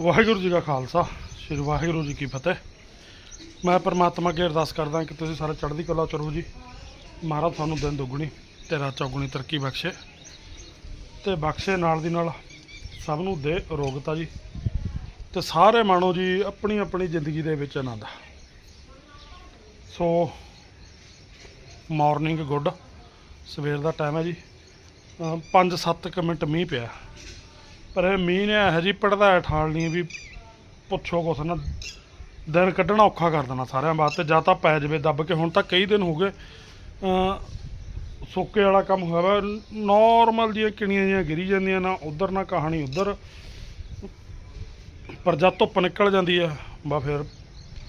ਵਾਹਿਗੁਰੂ ਜੀ ਕਾ ਖਾਲਸਾ, ਸ੍ਰੀ ਵਾਹਿਗੁਰੂ ਜੀ ਕੀ ਫਤਿਹ। ਮੈਂ ਪਰਮਾਤਮਾ ਅੱਗੇ ਅਰਦਾਸ ਕਰਦਾ ਕਿ ਤੁਸੀਂ ਸਾਰੇ ਚੜ੍ਹਦੀ ਕਲਾ ਚ ਰਹੋ ਜੀ। ਮਹਾਰਾਜ ਤੁਹਾਨੂੰ ਦਿਨ ਦੁੱਗਣੀ ਤੇ ਰਾਤ ਚੌਗੁਣੀ ਤਰੱਕੀ ਬਖਸ਼ੇ ਤੇ ਬਖਸ਼ੇ ਨਾਲ ਦੀ ਨਾਲ ਸਭ ਨੂੰ ਦੇ ਰੋਗਤਾ ਜੀ ਤੇ ਸਾਰੇ ਮਾਣੋ ਜੀ ਆਪਣੀ ਆਪਣੀ ਜ਼ਿੰਦਗੀ ਦੇ ਵਿੱਚ ਆਨੰਦ। ਸੋ ਮਾਰਨਿੰਗ ਗੁੱਡ, ਸਵੇਰ ਦਾ ਟਾਈਮ ਹੈ ਜੀ। 5-7 ਮਿੰਟ ਮੀਂਹ ਪਿਆ। ਪਰ ਇਹ ਮੀਂਹ ਨੇ ਇਹੋ ਜਿਹੀ ਪੜਦਾ ਠਾਲ ਵੀ ਪੁੱਛੋ ਕੁਛ ਨਾ। ਦਿਨ ਕੱਢਣਾ ਔਖਾ ਕਰ ਦੇਣਾ ਸਾਰਿਆਂ ਵਾਸਤੇ, ਜਾਂ ਤਾਂ ਪੈ ਜਵੇ ਦੱਬ ਕੇ। ਹੁਣ ਤਾਂ ਕਈ ਦਿਨ ਹੋ ਗਏ ਸੋਕੇ ਵਾਲਾ ਕੰਮ ਹੋਇਆ ਵਾ। ਨਾਰਮਲ ਜਿਹੀਆਂ ਕਿਣੀਆਂ ਜਿਹੀਆਂ ਗਿਰੀ ਜਾਂਦੀਆਂ ਨਾ, ਉਧਰ ਨਾ ਕਹਾਣੀ ਉਧਰ। ਪਰ ਜਦ ਧੁੱਪ ਨਿਕਲ ਜਾਂਦੀ ਹੈ, ਬਾ ਫਿਰ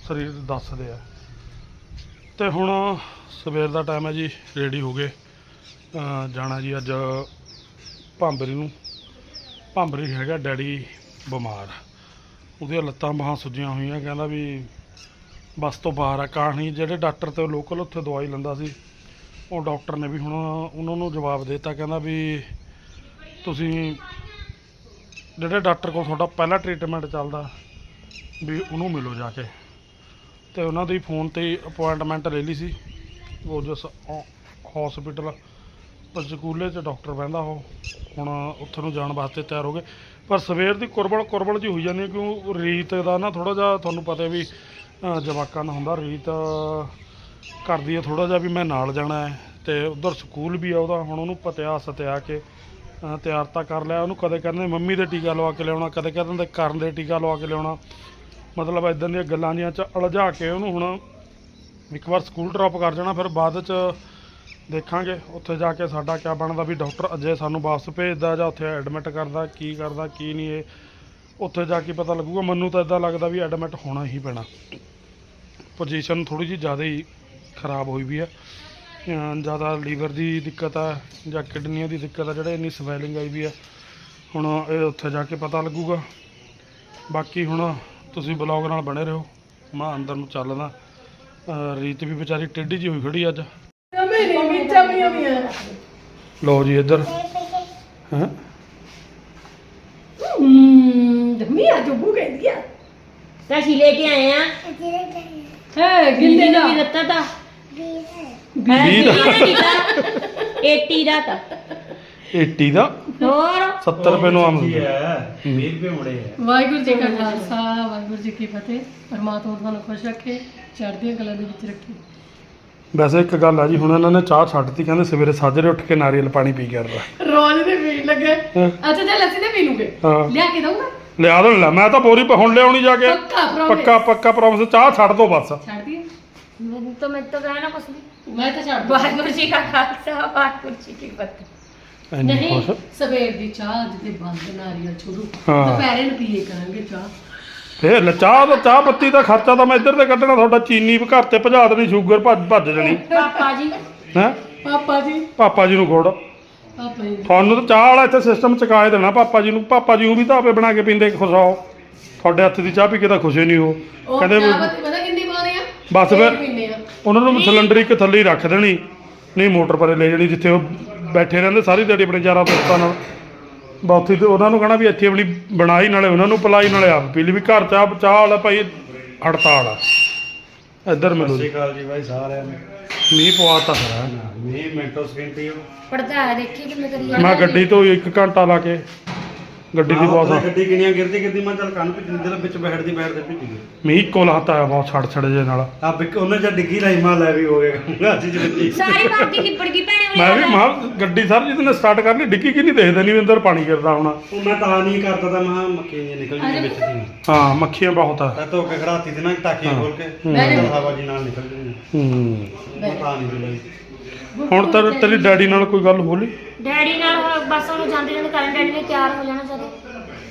ਸਰੀਰ ਦੱਸਦੇ ਆ। ਤੇ ਹੁਣ ਸਵੇਰ ਦਾ ਟਾਈਮ ਹੈ ਜੀ ਰੈਡੀ ਹੋ ਗਏ। ਜਾਣਾ ਜੀ ਅੱਜ ਭਾਂਬਰੀ ਨੂੰ। ਭਾਂਬਰੀ ਹੈਗਾ, ਡੈਡੀ ਬਿਮਾਰ। ਉਹਦੀਆਂ ਲੱਤਾਂ ਬਾਹਾਂ ਸੁੱਜੀਆਂ ਹੋਈਆਂ, ਕਹਿੰਦਾ ਵੀ ਬਸ ਤੋਂ ਬਾਹਰ ਆ ਕਹਾਣੀ ਜਿਹੜੇ ਡਾਕਟਰ ਤੇ ਲੋਕਲ ਉੱਥੇ ਦਵਾਈ ਲੈਂਦਾ ਸੀ, ਉਹ ਡਾਕਟਰ ਨੇ ਵੀ ਹੁਣ ਉਹਨਾਂ ਨੂੰ ਜਵਾਬ ਦੇ ਦਿੱਤਾ, ਕਹਿੰਦਾ ਵੀ ਤੁਸੀਂ ਜਿਹੜੇ ਡਾਕਟਰ ਕੋਲ ਤੁਹਾਡਾ ਪਹਿਲਾ ਟ੍ਰੀਟਮੈਂਟ ਚੱਲਦਾ, ਵੀ ਉਹਨੂੰ ਮਿਲੋ ਜਾ ਕੇ। ਤੇ ਉਹਨਾਂ ਦੀ ਫੋਨ ਤੇ ਅਪਾਇੰਟਮੈਂਟ ਲੈ ਲਈ ਸੀ, ਉਹ ਜਿਸ ਹਸਪੀਟਲ ਪੰਚਕੂਲੇ 'ਚ ਡਾਕਟਰ ਬਹਿੰਦਾ ਉਹ। ਹੁਣ ਉੱਥੇ ਨੂੰ ਜਾਣ ਵਾਸਤੇ ਤਿਆਰ ਹੋ ਗਏ। ਪਰ ਸਵੇਰ ਦੀ ਕੁਰਬਲ ਕੁਰਬਲ ਜੀ ਹੋਈ ਜਾਂਦੀ ਹੈ ਕਿਉਂ ਰੀਤ ਦਾ ਨਾ ਥੋੜਾ ਜਿਹਾ ਤੁਹਾਨੂੰ ਪਤਾ ਵੀ ਅ, ਜਵਾਕਾਂ ਦਾ ਹੁੰਦਾ। ਰੀਤ ਕਰਦੀ ਹੈ ਥੋੜਾ ਜਿਹਾ ਵੀ ਮੈਂ ਨਾਲ ਜਾਣਾ ਹੈ ਤੇ ਉਧਰ ਸਕੂਲ ਵੀ ਆ ਉਹਦਾ। ਹੁਣ ਉਹਨੂੰ ਪਤਿਆ ਸਤਿਆ ਕੇ ਤਿਆਰ ਤਾਂ ਕਰ ਲਿਆ। ਉਹਨੂੰ ਕਦੇ ਕਹਿੰਦੇ ਮੰਮੀ ਦੇ ਟੀਕਾ ਲਵਾ ਕੇ ਲਿਆਉਣਾ ਕਦੇ ਕਹਿੰਦੇ ਹੁੰਦੇ ਕਰਨ ਦੇ ਟੀਕਾ ਲਵਾ ਕੇ ਲਿਆਉਣਾ। ਮਤਲਬ ਇਦਾਂ ਦੀਆਂ ਗੱਲਾਂ ਦੀਆਂ ਚ ਉਲਝਾ ਕੇ ਉਹਨੂੰ ਹੁਣ ਇੱਕ ਵਾਰ ਸਕੂਲ ਡ੍ਰੌਪ ਕਰ ਜਾਣਾ ਫਿਰ ਬਾਅਦ ਚ ਦੇਖਾਂਗੇ। ਉੱਥੇ ਜਾ ਕੇ ਸਾਡਾ ਕਿਆ ਬਣਦਾ ਵੀ ਡਾਕਟਰ ਅਜੇ ਸਾਨੂੰ ਵਾਪਸ ਭੇਜਦਾ ਜਾਂ ਉੱਥੇ ਐਡਮਿਟ ਕਰਦਾ, ਕੀ ਕਰਦਾ, ਕੀ ਨਹੀਂ ਇਹ। ਉੱਥੇ ਜਾ ਕੇ ਪਤਾ ਲੱਗੂਗਾ। ਮੈਨੂੰ ਤਾਂ ਇਦਾਂ ਲੱਗਦਾ ਵੀ ਐਡਮਿਟ ਹੋਣਾ ਹੀ ਪੈਣਾ। ਪੋਜੀਸ਼ਨ ਥੋੜੀ ਜਿਹੀ ਜ਼ਿਆਦਾ ਹੀ ਖਰਾਬ ਹੋਈ ਵੀ ਹੈ। ਜ਼ਿਆਦਾ ਲੀਵਰ ਦੀ ਦਿੱਕਤ ਆ ਜਾਂ ਕਿਡਨੀਆਂ ਦੀ ਦਿੱਕਤ ਆ, ਜਿਹੜੇ ਇੰਨੀ ਸਵੈਲਿੰਗ ਆਈ ਵੀ ਆ। ਹੁਣ ਇਹ ਉੱਥੇ ਜਾ ਕੇ ਪਤਾ ਲੱਗੂਗਾ। ਬਾਕੀ ਹੁਣ ਤੁਸੀਂ ਬਲੌਗ ਨਾਲ ਬਣੇ ਰਹੋ। ਮੈਂ ਅੰਦਰ ਨੂੰ ਚੱਲਦਾ। ਰੀਤ ਵੀ ਵਿਚਾਰੀ ਟੇਢੀ ਜੀ ਹੋਈ ਖੜੀ ਅੱਜ। ਲਓ ਜੀ ਇੱਧਰ। ਹੈਂ? ਹੂੰ ਜੰਮੀ ਆ ਜੁਬੂ ਕਹਿੰਦੀ ਆ। ਤਾਂ ਅਸੀਂ ਲੈ ਕੇ ਆਏ ਆ। ਹੈ ਗਿੰਦੇ ਦਾ? ਵੀ ਦਿੱਤਾ ਤਾਂ। ਵੀਹ ਦਾ। 80 ਦਾ ਤਾਂ। 80 ਦਾ? ਹੋਰ? 70 ਰੁਪਏ ਨੂੰ ਆਮ ਕੀ ਦਿੰਦੇ ਹੈ 20 ਰੁਪਏ ਮੁੜੇ ਹੈ ਵਾਹਿਗੁਰੂ ਜੀ ਕਾ ਖਾਲਸਾ ਵਾਹਿਗੁਰੂ ਜੀ ਕੀ ਫਤਿਹ। ਪਰਮਾਤਮਾ ਤੁਹਾਨੂੰ ਖੁਸ਼ ਰੱਖੇ ਚੜ੍ਹਦੀਆਂ ਕਲਾਂ ਦੇ ਵਿੱਚ ਰੱਖੇ। ਵੈਸੇ ਇੱਕ ਗੱਲ ਆ ਜੀ ਹੁਣ ਇਹਨਾਂ ਨੇ ਚਾਹ ਛੱਡਤੀ ਕਹਿੰਦੇ ਸਵੇਰੇ ਸਾਜਰੇ ਉੱਠ ਕੇ ਨਾਰੀਅਲ ਪਾਣੀ ਪੀ ਗਿਆ ਰੋਜ਼ ਦੇ ਪੀਣ ਲੱਗੇ। ਹਾਂ। ਅੱਛਾ ਜੇ ਲੱਸੀ ਦੇ ਪੀ ਲੂਗੇ। ਹਾਂ। ਲਿਆ ਕੇ ਦਊਂਗਾ? ਲਿਆ ਦੇਣ ਲੈ ਮੈਂ ਤਾਂ ਬੋਰੀ ਪ- ਹੁਣ ਲਿਆਉਣੀ ਜਾ ਕੇ। ਪੱਕਾ promise। ਪੱਕਾ ਪੱਕਾ ਪ੍ਰੋਮਿਸ ਚਾਹ ਛੱਡ ਦੋ ਬਸ। ਛੱਡ ਦਈਏ ਮੈਨੂੰ ਤਾਂ ਮੈਂ ਤਾਂ ਕਹਿਣਾ ਕੁਛ ਨਹੀਂ ਮੈਂ ਤਾਂ ਛੱਡ ਦੂੰ ਵਾਹਿਗੁਰੂ ਜੀ ਕਾ ਖਾਲਸਾ ਵਾਹਿਗੁਰੂ ਜੀ ਕੀ ਫਤਿਹ। ਇੰਨੀ ਨਹੀਂ ਖੁਸ਼ ਸਵੇਰ ਦੀ ਚਾਹ ਅੱਜ ਦੇ ਬੰਦ ਨਾਰੀਅਲ ਸ਼ੁਰੂ ਹਾਂ। ਦੁਪਹਿਰੇ ਨੂੰ ਪੀਏ ਕਰਾਂਗੇ ਚਾਹ। ਫੇਰ ਲੈ ਚਾਹ ਦਾ ਚਾਹ ਪੱਤੀ ਦਾ ਖਰਚਾ ਤਾਂ ਮੈਂ ਇੱਧਰ ਤੇ ਕੱਢਣਾ ਤੁਹਾਡਾ ਚੀਨੀ ਘਰ ਤੇ ਭਜਾ ਦੇਣੀ ਸ਼ੂਗਰ ਭੱਜ ਭੱਜ ਜਾਣੀ। ਪਾਪਾ ਜੀ। ਹੈ? ਪਾਪਾ ਜੀ। ਪਾਪਾ ਜੀ ਨੂੰ ਪਾਪਾ ਜੀ। ਤੁਹਾਨੂੰ ਤਾਂ ਚਾਹ ਵਾਲਾ ਇੱਥੇ ਸਿਸਟਮ ਚਕਾਏ ਦੇਣਾ ਪਾਪਾ ਜੀ ਨੂੰ। ਪਾਪਾ ਜੀ ਉਹ ਵੀ ਤਾਂ ਆਪੇ ਬਣਾ ਕੇ ਪੀਂਦੇ ਖੁਸ਼ਾਓ ਤੁਹਾਡੇ ਹੱਥ ਦੀ ਚਾਹ ਪੀ ਕੇ ਤਾਂ ਖੁਸ਼ੇ ਨਹੀਂ ਹੋ। ਉਹ ਕਹਿੰਦੇ ਪੱਤੀ ਕਿੰਨੀ ਪਾਉਂਦੇ ਆ? ਬਸ ਫਿਰ ਉਹਨਾਂ ਨੂੰ ਸਿਲੰਡਰ ਇੱਕ ਥੱਲੇ ਹੀ ਰੱਖ ਦੇਣੀ। ਨਹੀਂ ਮੋਟਰ ਪਰੇ ਲੈ ਜਾਣੀ ਜਿੱਥੇ ਉਹ ਬੈਠੇ ਰਹਿੰਦੇ ਸਾਰੀ ਦਿਹਾੜੀ ਆਪਣੇ ਯਾਰਾਂ ਦੋਸਤਾਂ ਨਾਲ। ਬਾਥੀ ਤੇ ਉਹਨਾਂ ਨੂੰ ਕਹਣਾ ਵੀ ਇੱਥੇ ਆਪਣੀ ਬਣਾਈ ਨਾਲੇ ਉਹਨਾਂ ਨੂੰ ਪਲਾਈ ਨਾਲੇ ਆਪ ਪੀ ਲਈ ਵੀ ਘਰ ਚਾਹ ਚਾਹ ਵਾਲਾ ਭਾਈ ਹੜਤਾਲ ਆ। ਇੱਧਰ ਮਿਲੋ ਜੀ ਸ਼੍ਰੀ ਅਕਾਲ ਜੀ ਭਾਈ ਸਾਰਿਆਂ ਨੂੰ। ਮੀਂਹ ਪਵਾਤਾ ਫਿਰ ਮੀਂਹ ਮਿੰਟੋ ਸਕਿੰਟੀ ਪੜਦਾ ਹੈ ਦੇਖੀ ਕਿਵੇਂ ਕਰੀ ਮੈਂ ਗੱਡੀ ਤੋਂ ਇੱਕ ਘੰਟਾ ਲਾ ਕੇ ਗੱਡੀ ਦੀ ਬਹੁਤ ਗੱਡੀ ਕਿੰਨੀਆਂ ਗਿਰਦੀ ਗਿਰਦੀ ਮੈਂ ਚੱਲ ਕੰਨ ਭਿੱਜ ਦੇ ਵਿੱਚ ਬੈਠਦੀ ਬੈਠਦੇ ਭਿੱਜ ਗਈ। ਮੀਂਹ ਕੋਲ ਹੱਥ ਆਇਆ ਬਹੁਤ ਛੜ ਛੜ ਜੇ ਨਾਲ। ਆ ਬਿਕ ਉਹਨੇ ਜਦ ਡਿੱਗੀ ਲਾਈ ਮਾਂ ਲੈ ਵੀ ਹੋ ਗਿਆ ਅੱਜ ਜਿੱਤੀ ਸਾਰੀ ਬਾਕੀ ਲਿਪੜ ਗਈ ਭੈਣੇ ਉਰੇ ਮੈਂ ਵੀ ਮਾਂ ਗੱਡੀ ਸਰ ਜਿਹਦੇ ਨੇ ਸਟਾਰਟ ਕਰਨੀ ਡਿੱਗੀ ਕੀ ਨਹੀਂ ਦੇਖਦਾ ਨਹੀਂ ਵੀ ਅੰਦਰ ਪਾਣੀ ਗਿਰਦਾ ਹੋਣਾ। ਉਹ ਮੈਂ ਤਾਂ ਨਹੀਂ ਕਰਦਾ ਤਾਂ ਮੈਂ ਮੱਕੀ ਜੀ ਨਿਕਲ ਜੀ ਵਿੱਚ ਦੀ ਹਾਂ ਮੱਖੀਆਂ ਬਹੁਤ ਆ। ਤਾਂ ਧੋ ਕੇ ਖੜਾਤੀ ਤੇ ਨਾ ਟਾਕੀ। ਖੋਲ ਕੇ ਹਵਾ ਜੀ ਨਾਲ ਨਿਕਲ ਜਾਂਦੀ ਹੂੰ। ਮੈਂ ਤਾਂ ਨਹੀਂ ਲਈ। ਹੁਣ ਤਾਂ ਤੇਰੀ ਡੈਡੀ ਨਾਲ ਕੋਈ ਗੱਲ ਹੋਲੀ ਡੈਡੀ ਨਾਲ ਬਸ ਉਹਨੂੰ ਜਾਂਦੇ ਜਾਂਦੇ ਕਰਨ ਡੈਡੀ ਨੇ ਤਿਆਰ ਹੋ ਜਾਣਾ ਜਦੋਂ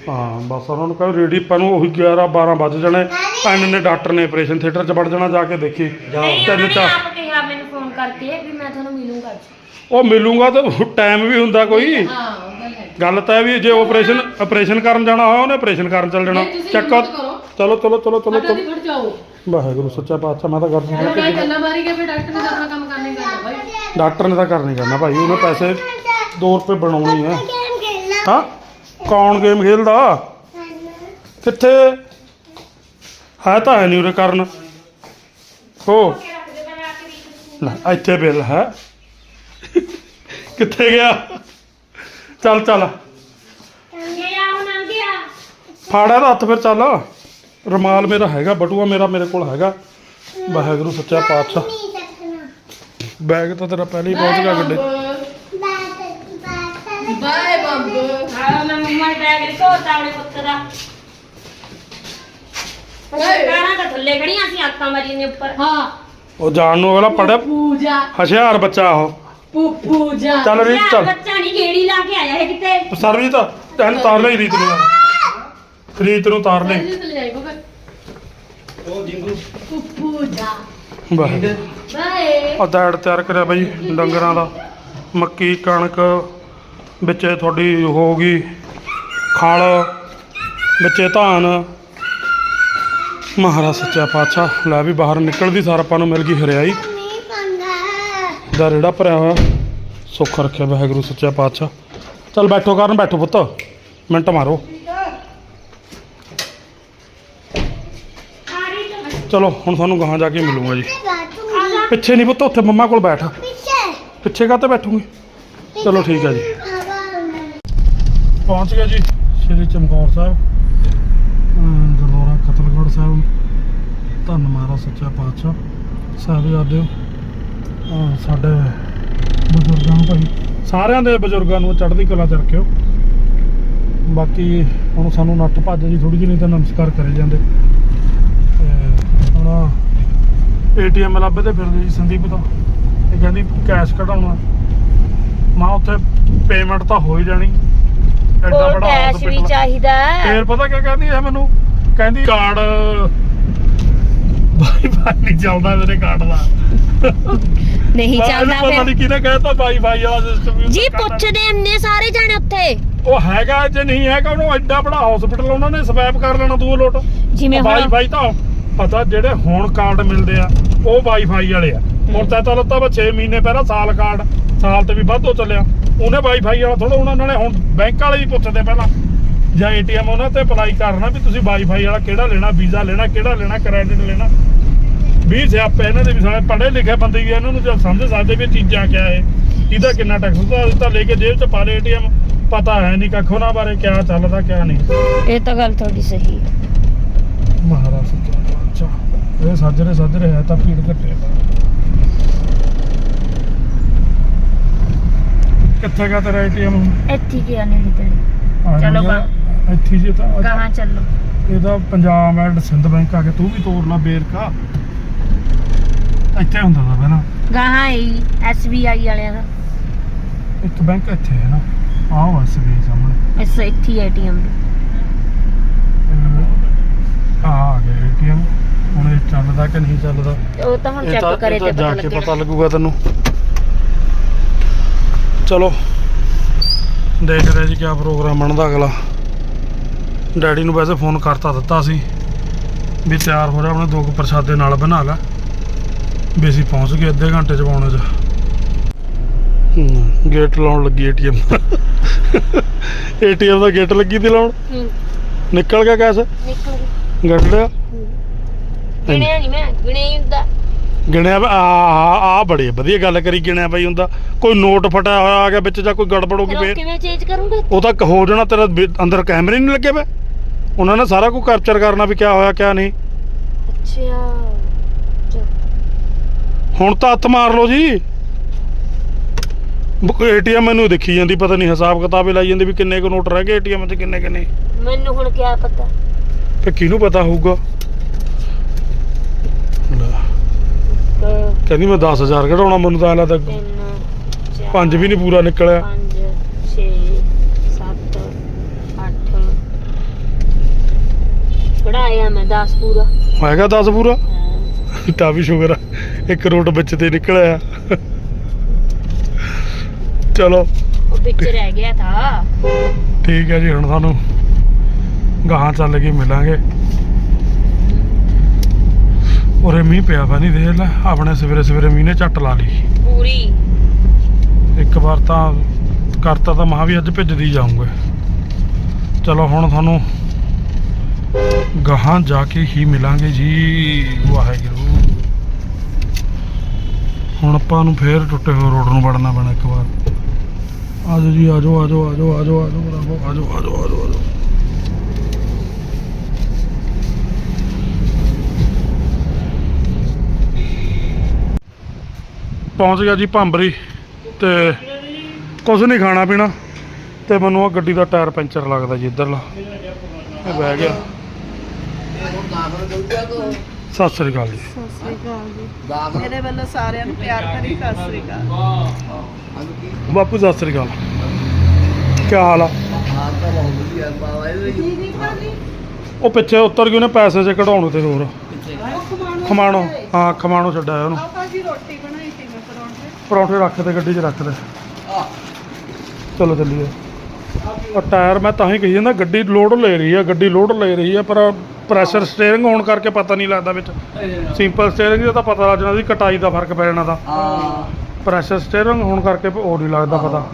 ਹਾਂ ਬਸ ਉਹਨਾਂ ਨੂੰ ਕਹੋ ਰੇਡੀ ਆਪਾਂ ਨੂੰ ਉਹੀ 11 12 ਵੱਜ ਜਾਣੇ। ਪੈਨ ਨੇ ਡਾਕਟਰ ਨੇ ਆਪਰੇਸ਼ਨ ਥੀਏਟਰ 'ਚ ਵੜ ਜਾਣਾ ਜਾ ਕੇ ਦੇਖੀ। ਤਿੰਨ ਨੇ ਚਾਰ ਆਪ ਕਿਹਾ ਮੈਨੂੰ ਫੋਨ ਕਰਕੇ ਵੀ ਮੈਂ ਤੁਹਾਨੂੰ ਮਿਲੂੰਗਾ ਅੱਜ। ਉਹ ਮਿਲੂਗਾ ਤਾਂ ਟਾਈਮ ਵੀ ਹੁੰਦਾ ਕੋਈ। ਹਾਂ ਉਹ ਗੱਲ ਹੈ। ਗੱਲ ਤਾਂ ਇਹ ਵੀ ਜੇ ਆਪਰੇਸ਼ਨ ਆਪਰੇਸ਼ਨ ਕਰਨ ਜਾਣਾ ਹੋਇਆ ਉਹਨੇ ਆਪਰੇਸ਼ਨ ਕਰਨ ਚੱਲ ਜਾਣਾ। ਨਹੀਂ, ਤੁਸੀਂ ਚੱਕ। ਹਿੰਮਤ ਕਰੋ। ਚਲੋ ਚਲੋ ਚਲੋ ਚਲੋ ਅੱਡਾ ਦੀ ਚਲੋ ਫੜ ਜਾਓ। ਵਾਹਿਗੁਰੂ ਸੱਚਾ ਪਾਤਸ਼ਾਹ ਮੈਂ ਤਾਂ ਕਰ ਉਹ ਮੈਂ ਗੱਲਾਂ ਮਾਰੀ ਗਿਆ ਫਿਰ ਡਾਕਟਰ ਨੇ ਤਾਂ ਆਪਣਾ ਕੰਮ ਕਰਨੇ ਕਰਨਾ ਬਾਈ। ਡਾਕਟਰ ਨੇ ਤਾਂ ਕਰਨੀ ਨਹੀਂ ਕਰਨਾ ਭਾਈ, ਉਹਨੇ ਪੈਸੇ 2 ਰੁਪਏ ਬਣਾਉਣੇ ਆ। ਹਾਂ? ਕੌਣ ਗੇਮ ਖੇਲਦਾ? ਕਿੱਥੇ? ਹੈ ਤਾਂ ਹੈ ਨਹੀਂ ਉਰੇ ਕਰਨ। ਹੋ। ਲੈ, ਇੱਥੇ ਬਿੱਲ ਹੈ। ਕਿੱਥੇ ਗਿਆ? ਚੱਲ ਚੱਲ। ਇਹ ਫਾੜਾ ਦਾ ਹੱਥ ਫਿਰ, ਚੱਲ। ਰਮਾਲ ਮੇਰਾ ਹੈਗਾ, ਬਟੂਆ ਮੇਰਾ ਮੇਰੇ ਕੋਲ ਹੈਗਾ। ਵਾਹਿਗੁਰੂ, ਸੱਚਾ ਪਾਤਸ਼ਾਹ। ਬੈਗ ਤਾਂ ਤੇਰਾ ਪਹਿਲੇ ਹੀ ਪਹੁੰਚ ਗਿਆ ਗੱਡੇ। ਬਾਏ ਬੰਬ। ਆ ਮੈਂ ਮੰਮਾ ਬੈਗ ਲਿਖੋ ਤਾਵਲੇ ਪੁੱਤ ਦਾ। ਕਾਰਾਂ ਤਾਂ ਥੱਲੇ ਖੜੀਆਂ ਸੀ ਆਕਾਂ ਮਾਰੀ ਨੇ ਉੱਪਰ। ਹਾਂ। ਉਹ ਜਾਣ ਨੂੰ ਅਗਲਾ ਪੜਿਆ। ਪੂਜਾ। ਹੁਸ਼ਿਆਰ ਬੱਚਾ ਉਹ। ਪੂਜਾ। ਚੱਲ ਰੀਤ ਯਾਰ ਚੱਲ। ਬੱਚਾ ਨਹੀਂ ਗੇੜੀ ਲਾ ਕੇ ਆਇਆ ਹੈ ਕਿਤੇ। ਸਰਵੀਤ ਤੈਨੂੰ ਤਾਰ ਲਈ ਰੀਤ ਨੂੰ। ਰੀਤ ਨੂੰ ਤਾਰ ਲਈ। ਲੈ ਜਾਈ ਬਗਾ ਉਹ ਜਿੰਗੂ ਪੂਜਾ। ਵਾਹਿਗੁਰੂ ਬਾਏ। ਆ ਦਾੜ ਤਿਆਰ ਕਰਿਆ ਬਾਈ ਡੰਗਰਾਂ ਦਾ। ਮੱਕੀ, ਕਣਕ ਵਿੱਚ ਤੁਹਾਡੀ ਹੋ ਗਈ ਖਲ, ਵਿੱਚੇ ਧਾਨ। ਮਹਾਰਾਜ ਸੱਚਾ ਪਾਤਸ਼ਾਹ, ਲੈ ਵੀ ਬਾਹਰ ਨਿਕਲਦੀ ਸਾਰ ਆਪਾਂ ਨੂੰ ਮਿਲ ਗਈ ਹਰਿਆਈ। ਦਾ ਰੇੜਾ ਭਰਿਆ ਹੋਇਆ। ਸੁੱਖ ਰੱਖਿਆ ਵਾਹਿਗੁਰੂ ਸੱਚਾ ਪਾਤਸ਼ਾਹ। ਚੱਲ ਬੈਠੋ ਕਰਨ ਬੈਠੋ ਪੁੱਤ। ਮਿੰਟ ਮਾਰੋ ਆੜੀ ਤਾਂ ਚਲੋ ਹੁਣ ਤੁਹਾਨੂੰ ਗਾਹਾਂ ਜਾ ਕੇ ਮਿਲੂੰਗਾ ਜੀ। ਪਿੱਛੇ ਨਹੀਂ ਪੁੱਤ ਉੱਥੇ ਮੰਮਾ ਕੋਲ ਬੈਠ। ਪਿੱਛੇ। ਕਾਹਤੇ ਬੈਠੂਗੀ? ਚਲੋ ਠੀਕ ਹੈ ਜੀ। ਪਹੁੰਚ ਗਏ ਜੀ ਸ਼੍ਰੀ ਚਮਕੌਰ ਸਾਹਿਬ। ਗੁਰਦੁਆਰਾ ਕਤਲਗੜ੍ਹ ਸਾਹਿਬ। ਧੰਨ ਮਹਾਰਾਜ ਸੱਚਾ ਪਾਤਸ਼ਾਹ। ਸਾਹਿਬਜ਼ਾਦਿਓ ਸਾਡੇ ਬਜ਼ੁਰਗਾਂ ਨੂੰ ਭਾਈ ਸਾਰਿਆਂ ਦੇ ਬਜ਼ੁਰਗਾਂ ਨੂੰ ਚੜ੍ਹਦੀ ਕਲਾ ਚ ਰੱਖਿਓ। ਬਾਕੀ ਹੁਣ ਸਾਨੂੰ ਨੱਠ ਭੱਜ ਜੀ ਥੋੜੀ ਜਿਹੀ ਨਹੀਂ ਤਾਂ ਨਮਸਕਾਰ ਕਰੇ ਜਾਂਦੇ। ਹੁਣ ਏਟੀਐਮ ਲੱਭਦੇ ਫਿਰਦੇ ਜੀ ਸੰਦੀਪ ਦਾ ਇਹ ਕਹਿੰਦੀ ਕੈਸ਼ ਕਢਾਉਣਾ। ਮਾਂ ਉੱਥੇ ਪੇਮੈਂਟ ਤਾਂ ਹੋ ਹੀ ਜਾਣੀ। ਐਡਾ ਕੋਲ ਬੜਾ ਕੈਸ਼ ਵੀ hospital ਆ। ਚਾਹੀਦਾ ਹੈ। ਫੇਰ ਪਤਾ ਕੀ ਕਹਿੰਦੀ ਹੈ ਮੈਨੂੰ? ਕਹਿੰਦੀ ਕਾਰਡ ਬਾਈ ਬਾਈ ਨਹੀਂ ਚੱਲਦਾ ਮੇਰੇ ਕਾਰਡ ਦਾ। ਨਹੀਂ ਚੱਲਦਾ ਪਤਾ ਫਿਰ। ਨਹੀਂ ਕਿਹਨੇ ਕਹਿਤਾ ਬਾਈ ਬਾਈ ਵਾਲਾ ਸਿਸਟਮ ਜੀ ਪੁੱਛਦੇ ਇੰਨੇ ਸਾਰੇ ਜਾਣੇ ਉੱਥੇ। ਉਹ ਹੈਗਾ ਜੇ ਨਹੀਂ ਹੈਗਾ ਉਹਨੂੰ ਐਡਾ ਬੜਾ ਹਸਪੀਟਲ ਉਹਨਾਂ ਨੇ ਸਵੈਪ ਕਰ ਲੈਣਾ ਦੂਰ ਲੋਟ। ਜਿਵੇਂ ਵਾਈ ਹੁਣ ਫਾਈ ਤਾਂ ਪਤਾ ਜਿਹੜੇ ਹੁਣ ਕਾਰਡ ਮਿਲਦੇ ਆ ਉਹ ਵਾਈਫਾਈ ਵਾਲੇ ਆ। ਹੁਣ ਤਾਂ ਤਾਂ ਲੱਤਾ 6 ਮਹੀਨੇ ਪਹਿਲਾਂ ਸਾਲ ਕਾਰਡ ਸਾਲ ਤੇ ਵੀ ਵੱਧ ਹੋ ਚੱਲਿਆ। ਉਹਨੇ ਵਾਈਫਾਈ ਵਾਲਾ ਥੋੜਾ ਉਹਨਾਂ ਨੇ ਹੁਣ ਬੈਂਕ ਵਾਲੇ ਹੀ ਪੁੱਛਦੇ ਪਹਿਲਾਂ। ਜਾਂ ਏਟੀਐਮ ਉਹਨਾਂ ਤੇ ਅਪਲਾਈ ਕਰਨਾ ਵੀ ਤੁਸੀਂ ਵਾਈਫਾਈ ਵਾਲਾ ਕਿਹੜਾ ਲੈਣਾ ਵੀਜ਼ਾ ਲੈਣਾ ਕਿਹੜਾ ਲੈਣਾ ਕ੍ਰੈਡਿਟ ਲੈਣਾ। ਵੀ ਸਿਆਪੇ ਇਹਨਾਂ ਦੇ ਵੀ ਸਾਰੇ ਪੜ੍ਹੇ ਲਿਖੇ ਬੰਦੇ ਵੀ ਇਹਨਾਂ ਨੂੰ ਜਦ ਸਮਝ ਸਕਦੇ ਵੀ ਚੀਜ਼ਾਂ ਕਿਆ ਹੈ ਇਹਦਾ ਕਿੰਨਾ ਟੈਕਸ ਹੁੰਦਾ ਤਾਂ ਲੈ ਕੇ ਜੇਬ 'ਚ ਪਾ ਲੇ ਏਟੀਐਮ ਪਤਾ ਹੈ ਨਹੀਂ ਕੱਖ ਉਹਨਾਂ ਬਾਰੇ ਕਿਆ ਚੱਲਦਾ ਕਿਆ ਨਹੀਂ। ਇਹ ਤਾਂ ਗੱਲ ਤੁਹਾਡੀ ਸਹੀ ਹੈ। ਮਹਾਰਾਜ ਸੱਚਾ। ਇਹ ਸਾਜਰੇ ਸਾਜਰੇ ਹੈ ਤਾਂ ਭੀੜ ਘੱਟੇ ਕਿੱਥੇ ਗਿਆ ਤੇਰਾ ਏਟੀਐਮ ਇੱਥੇ ਕੀ ਆਨੇ ਨਿਕਲੇ ਚਲੋ ਗਾ। ਇੱਥੇ ਜੇ ਤਾਂ ਕਹਾਂ ਚੱਲੋ। ਇਹਦਾ ਪੰਜਾਬ ਐਂਡ ਸਿੰਧ ਬੈਂਕ ਆ ਕੇ ਤੂੰ ਵੀ ਤੋੜ ਲਾ ਬੇਰਕਾ। ਇੱਥੇ ਹੁੰਦਾ ਤਾਂ ਪਹਿਲਾਂ। ਗਾਹਾਂ ਹੀ ਐਸਬੀਆਈ ਵਾਲਿਆਂ ਦਾ। ਇੱਕ ਬੈਂਕ ਇੱਥੇ ਹੈ ਨਾ। ਆਹ ਵੀ ਸਾਹਮਣੇ। ਇਸ ਇੱਥੇ ਏਟੀਐਮ ਆ ਆ ਗਿਆ ਏਟੀਐਮ। ਹੁਣ ਇਹ ਚੱਲਦਾ ਕਿ ਨਹੀਂ ਚੱਲਦਾ? ਉਹ ਤਾਂ ਹੁਣ ਚੈੱਕ ਕਰੇ ਤਾਂ ਤੇ ਜਾ ਪਤਾ ਕੇ ਲੱਗੇਗਾ। ਪਤਾ ਲੱਗੂਗਾ ਤੈਨੂੰ। ਚਲੋ। ਦੇਖਦੇ ਜੀ ਕਿਆ ਪ੍ਰੋਗਰਾਮ ਬਣਦਾ ਅਗਲਾ। ਡੈਡੀ ਨੂੰ ਵੈਸੇ ਫੋਨ ਕਰਤਾ ਦਿੱਤਾ ਸੀ ਵੀ ਤਿਆਰ ਹੋ ਜਾ ਆਪਣੇ ਦੋ ਕੁ ਪ੍ਰਸ਼ਾਦੇ ਨਾਲ ਬਣਾ ਲੈ। ਵੀ ਅਸੀਂ ਪਹੁੰਚ ਗਏ ਅੱਧੇ ਘੰਟੇ ਚ ਪਾਉਣੇ ਚ। ਹੂੰ, ਗੇਟ ਲਾਉਣ ਲੱਗੀ ਏਟੀਐਮ ਏਟੀਐਮ ਦਾ ਗੇਟ ਲੱਗੀ ਤੇ ਲਾਉਣ? ਹੂੰ। ਨਿਕਲ ਗਿਆ ਕੈਸ? ਨਿਕਲ ਗਈ। ਗੱਡ ਲਿਆ? ਗਿਣਿਆ ਨਹੀਂ ਮੈਂ ਗਿਣਿਆ ਹੀ ਹੁੰਦਾ। ਗਿਣਿਆ ਆ ਆ ਬੜੀ ਵਧੀਆ ਗੱਲ ਕਰੀ ਗਿਣਿਆ ਬਈ ਹੁੰਦਾ। ਕੋਈ ਨੋਟ ਫਟਿਆ ਹੋਇਆ ਆ ਗਿਆ ਵਿੱਚ ਜਾਂ ਕੋਈ ਗੜਬੜ ਹੋ ਗਈ ਫਿਰ ਫੇਰ। ਕਿਵੇਂ ਚੇਂਜ ਕਰੂੰਗੇ? ਉਹ ਤਾਂ ਹੋ ਜਾਣਾ ਤੇਰਾ ਵੀ ਅੰਦਰ ਕੈਮਰੇ ਨਹੀਂ ਲੱਗੇ ਵੇ। ਉਹਨਾਂ ਨੇ ਸਾਰਾ ਕੁਝ ਕੈਪਚਰ ਕਰਨਾ ਵੀ ਕਿਆ ਹੋਇਆ ਕਿਆ ਨਹੀਂ। ਅੱਛਾ। ਹੁਣ ਤਾਂ ਹੱਥ ਮਾਰ ਲਓ ਜੀ। ਏਟੀਐਮ ਮੈਨੂੰ ਦੇਖੀ ਜਾਂਦੀ ਪਤਾ ਨਹੀਂ ਹਿਸਾਬ ਕਿਤਾਬ ਹੀ ਲਾਈ ਜਾਂਦੀ ਵੀ ਕਿੰਨੇ ਕੁ ਨੋਟ ਰਹਿ ਗਏ ਏਟੀਐਮ 'ਚ ਕਿੰਨੇ ਕਿੰਨੇ ਮੈਨੂੰ ਹੁਣ ਕੀ ਪਤਾ? ਫੇ ਕਿਹਨੂੰ ਪਤਾ ਹੋਊਗਾ? ਲੈ, ਕਹਿੰਦੀ ਮੈਂ 10000 ਕਢਾਉਣਾ ਮੈਨੂੰ ਤਾਂ ਲੱਗਦਾ ਤਿੰਨ ਚਾਰ ਪੰਜ ਵੀ ਨਹੀਂ ਪੂਰਾ ਨਿਕਲਿਆ। ਪੰਜ 6 7 8 ਪੜਾਇਆ ਮੈਂ 10 ਪੂਰਾ। ਹੋਏਗਾ 10 ਪੂਰਾ? ਹਾਂ। ਤਾਂ ਵੀ ਸ਼ੁਕਰ ਆ ਇੱਕ ਰੋਟ ਵਿੱਚ ਤੇ ਨਿਕਲਿਆ। ਚਲੋ। ਉਹ ਵਿੱਚ ਰਹਿ ਗਿਆ ਥਾ ਠੀਕ ਹੈ ਜੀ ਹੁਣ ਸਾਨੂੰ ਗਾਹਾਂ ਚੱਲ ਕੇ ਮਿਲਾਂਗੇ। ਉਰੇ ਮੀਂਹ ਪਿਆ ਵਾ ਨਹੀਂ ਦੇਖ ਲੈ ਆਪਣੇ ਸਵੇਰੇ ਸਵੇਰੇ ਮੀਂਹ ਨੇ ਝੱਟ ਲਾ ਲਈ। ਪੂਰੀ। ਇੱਕ ਵਾਰ ਤਾਂ ਕਰਤਾ ਤਾਂ ਮਹਾ ਵੀ ਅੱਜ ਭਿੱਜਦੀ ਜਾਊਂਗੇ। ਚਲੋ ਹੁਣ ਤੁਹਾਨੂੰ ਗਾਹਾਂ ਜਾ ਕੇ ਹੀ ਮਿਲਾਂਗੇ ਜੀ। ਵਾਹਿਗੁਰੂ। ਹੁਣ ਆਪਾਂ ਨੂੰ ਫੇਰ ਟੁੱਟੇ ਹੋਏ ਰੋਡ ਨੂੰ ਵੜਨਾ ਪੈਣਾ ਇੱਕ ਵਾਰ। ਆਜੋ ਜੀ ਆਜੋ ਆਜੋ ਆਜੋ ਆਜੋ ਆਜੋ ਆਜੋ ਆਜੋ ਆਜੋ ਆਜੋ ਪਹੁੰਚ ਗਿਆ ਜੀ ਭੰਬਰੀ ਤੇ ਕੁਝ ਨਹੀਂ ਖਾਣਾ ਪੀਣਾ ਤੇ ਮੈਨੂੰ ਆ ਗੱਡੀ ਦਾ ਟਾਇਰ ਪੈਂਚਰ ਲੱਗਦਾ ਜੀ ਇੱਧਰਲਾ। ਇਹ ਬਹਿ ਗਿਆ। ਸਤਿ ਸ੍ਰੀ ਅਕਾਲ ਜੀ। ਸਤਿ ਸ੍ਰੀ ਅਕਾਲ ਜੀ। ਮੇਰੇ ਵੱਲੋਂ ਸਾਰਿਆਂ ਨੂੰ ਪਿਆਰ ਭਰੀ ਸਤਿ ਸ੍ਰੀ ਅਕਾਲ। ਬਾਪੂ ਸਤਿ ਸ੍ਰੀ ਅਕਾਲ। ਕੀ ਹਾਲ ਆ? ਉਹ ਪਿੱਛੇ ਉੱਤਰ ਗਏ ਨੇ ਪੈਸੇ ਜੇ ਕਢਾਉਣ ਤੇ ਹੋਰ। ਖਮਾਣੋ। ਹਾਂ ਖਮਾਣੋ ਛੱਡਿਆ ਉਹਨੂੰ ਆਹ ਭਾਜੀ ਰੋਟੀ ਬਣਾਈ ਸੀ ਮੈਂ ਪਰੌਂਠੇ ਰੱਖ ਤੇ ਗੱਡੀ 'ਚ ਰੱਖ ਦੇ। ਚਲੋ ਚੱਲੀਏ। ਉਹ ਟਾਇਰ ਮੈਂ ਤਾਂ ਹੀ ਕਹੀ ਜਾਂਦਾ ਗੱਡੀ ਲੋਡ ਲੈ ਰਹੀ ਆ ਗੱਡੀ ਲੋਡ ਲੈ ਰਹੀ ਆ ਪਰ ਪ੍ਰੈਸ਼ਰ ਸਟੀਅਰਿੰਗ ਹੋਣ ਕਰਕੇ ਪਤਾ ਨਹੀਂ ਲੱਗਦਾ ਵਿੱਚ। ਸਿੰਪਲ ਸਟੀਅਰਿੰਗ ਦਾ ਤਾਂ ਪਤਾ ਲੱਗ ਜਾਣਾ ਸੀ ਕਟਾਈ ਦਾ ਫ਼ਰਕ ਪੈ ਜਾਣਾ ਦਾ ਪ੍ਰੈਸ਼ਰ ਸਟੀਅਰਿੰਗ ਹੋਣ ਕਰਕੇ ਉਹ ਨਹੀਂ ਲੱਗਦਾ ਪਤਾ।